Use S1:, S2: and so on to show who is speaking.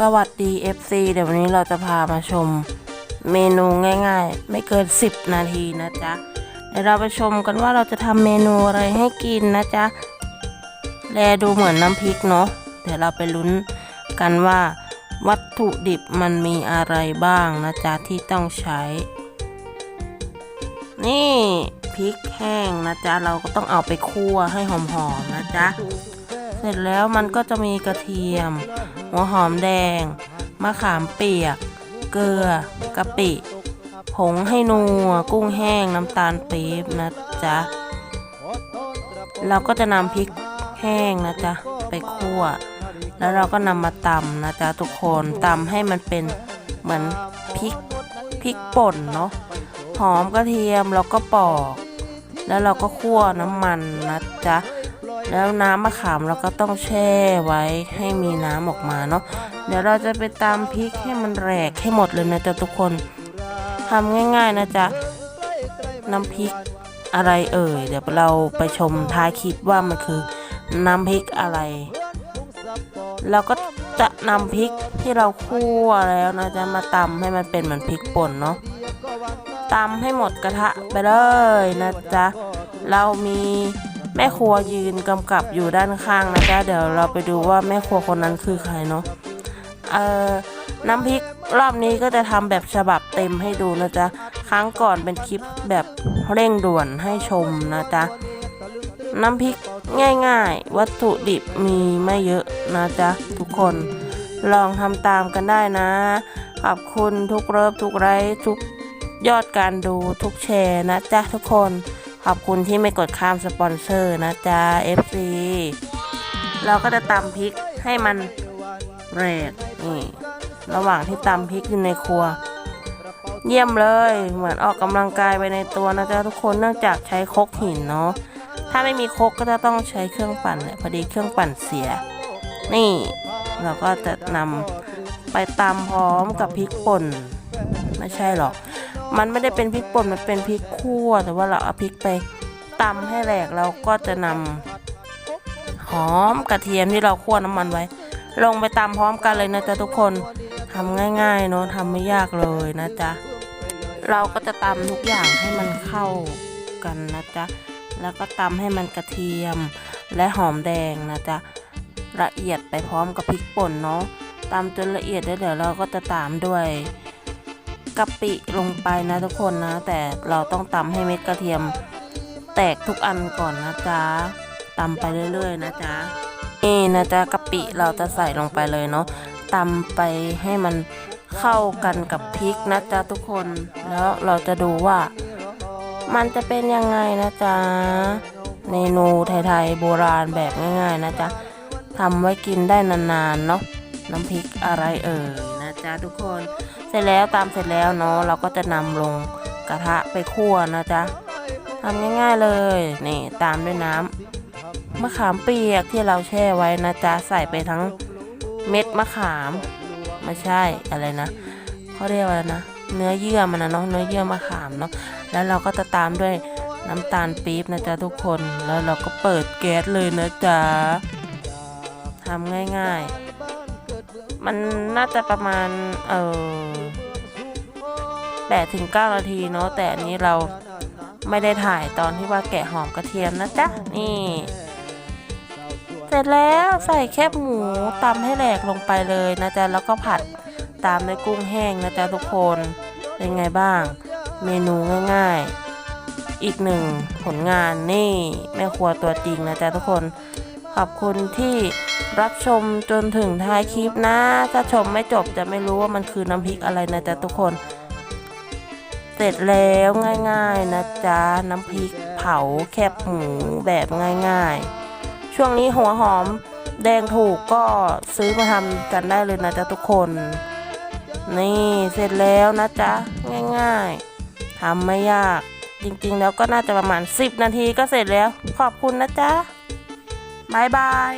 S1: สวัสดี FC เดี๋ยววันนี้เราจะพามาชมเมนูง่ายๆ ไม่เกิน 10 นาทีนะจ๊ะ เดี๋ยวเราไปชมกันว่าเราจะทำเมนูอะไรให้กินนะจ๊ะ แลดูเหมือนน้ำพริกเนาะ เดี๋ยวเราไปลุ้นกันว่าวัตถุดิบมันมีอะไรบ้างนะจ๊ะ ที่ต้องใช้ นี่พริกแห้งนะจ๊ะ เราก็ต้องเอาไปคั่วให้หอมๆนะจ๊ะ เสร็จแล้วมันก็จะมีกระเทียม หัวหอมแดง มะขามเปียก เกลือกะปิ ผงให้นัว กุ้งแห้งน้ำตาลปี๊บนะจ๊ะ เราก็จะนำพริกแห้งนะจ๊ะ ไปคั่ว แล้วเราก็นำมาตำนะจ๊ะทุกคนตำให้มันเป็นเหมือนพริกพริกป่นเนาะหอมกระเทียมแล้วก็ปอก แล้วเราก็คั่วน้ำมันนะจ๊ะ แล้วน้ำมะขามเราก็ต้องแช่ไว้ให้มีน้ำออกมาเนาะเดี๋ยวเราจะไปตามพริกให้มันแหลกให้หมดเลยนะจ๊ะทุกคนทำง่าย ๆนะจ๊ะน้ำพริกอะไรเอ่ยเดี๋ยวเราไปชมท้ายคลิปว่ามันคือน้ำพริกอะไร เราก็จะนำพริกที่เราคั่วแล้วนะจ๊ะมาตำให้มันเป็นเหมือนพริกป่นเนาะตำให้หมดกระทะไปเลยนะจ๊ะเรามี แม่ครัวยืนกำกับอยู่ด้านข้างนะจ๊ะเดี๋ยวเราไปดูว่าแม่ครัวคนนั้นคือใครเนาะเอ่อน้ำพริกรอบนี้ก็จะทำแบบฉบับเต็มให้ดูนะจ๊ะครั้งก่อนเป็นคลิปแบบเร่งด่วนให้ชมนะจ๊ะน้ำพริกง่ายๆ วัตถุดิบมีไม่เยอะนะจ๊ะทุกคนลองทำตามกันได้นะ ขอบคุณทุกเริบทุกไลค์ทุกยอดการดูทุกแชร์นะจ๊ะทุกคน ขอบคุณที่ไม่กดข้ามสปอนเซอร์นะจ๊ะ FC เราก็จะตำพริกให้มันแรกนี่ระหว่างที่ตำพริกอยู่ในครัว เยี่ยมเลย เหมือนออกกำลังกายไปในตัวนะจ๊ะทุกคนเนื่องจากใช้คกหินเนาะถ้าไม่มีคกก็จะต้องใช้เครื่องปั่นเนี่ยพอดีเครื่องปั่นเสีย นี่ เราก็จะนำไปตำพร้อมกับพริกป่น ไม่ใช่หรอก มันไม่ได้เป็นพริกป่นมันเป็นพริกคั่วแต่ว่าเราเอาพริกไปตำให้แหลกเราก็จะนำหอมกระเทียมที่เราคั่วน้ำมันไว้ ลงไปตำพร้อมกันเลยนะจ๊ะทุกคนทำง่ายๆเนาะทำไม่ยากเลยนะจ๊ะเราก็จะตำทุกอย่างให้มันเข้ากันนะจ๊ะแล้วก็ตำให้มันกระเทียมและหอมแดงนะจ๊ะละเอียดไปพร้อมกับพริกป่นเนาะตำจนละเอียดแล้วเดี๋ยวเราก็จะตามด้วย กะปิลงไปนะทุกคนนะ แต่เราต้องตำให้เม็ดกระเทียม แตกทุกอันก่อนนะจ๊ะตำไปเรื่อย ๆ นะจ๊ะนี่นะจ๊ะกะปิเราจะใส่ลงไปเลยเนาะตำไปให้มันเข้ากันกับพริกนะจ๊ะทุกคนแล้วเราจะดูว่า มันจะเป็นยังไงนะจ๊ะเมนูไทยๆโบราณแบบง่ายๆนะจ๊ะทำไว้กินได้นานๆเนาะน้ำพริกอะไรเอ่ยนะจ๊ะทุกคน เสร็จแล้วตามเสร็จแล้วเนาะเราก็จะนำลงกระทะไปคั่วนะจ๊ะทำง่ายๆเลยนี่ตามด้วยน้ำมะขามเปียกที่เราแช่ไว้นะจ๊ะใส่ไปทั้งเม็ดมะขามไม่ใช่อะไรนะเขาเรียกว่านะ เนื้อเยื่อมันนะเนาะเนื้อเยื่อมะขามเนาะแล้วเราก็จะตามด้วยน้ำตาลปี๊บนะจ๊ะทุกคนแล้วเราก็เปิดแก๊สเลยนะจ๊ะทำง่ายๆ มันน่าจะประมาณ เออแปดถึงเก้านาทีเนาะแต่อันนี้เราไม่ได้ถ่ายตอนที่ว่าแกะหอมกระเทียมนะจ๊ะ นี่ เสร็จแล้วใส่แคบหมูตำให้แหลกลงไปเลยนะจ๊ะ แล้วก็ผัดตามด้วยกุ้งแห้งนะจ๊ะทุกคนเป็นไงบ้าง เมนูง่ายๆ อีกหนึ่งผลงานนี่แม่ครัวตัวจริงนะจ๊ะทุกคน ขอบคุณที่รับชมจนถึงท้ายคลิปนะ ถ้าชมไม่จบจะไม่รู้ว่ามันคือน้ำพริกอะไรนะจ๊ะทุกคน เสร็จแล้วง่าย ๆนะจ๊ะน้ำพริกเผาแคบหมูแบบง่าย ๆ ช่วงนี้หัวหอมแดงถูกก็ซื้อมาทำกันได้เลยนะจ๊ะทุกคน นี่เสร็จแล้วนะจ๊ะง่าย ๆทำไม่ยากจริงๆ แล้วก็น่าจะประมาณ 10 นาทีก็เสร็จแล้ว ขอบคุณนะจ๊ะ บ๊ายบาย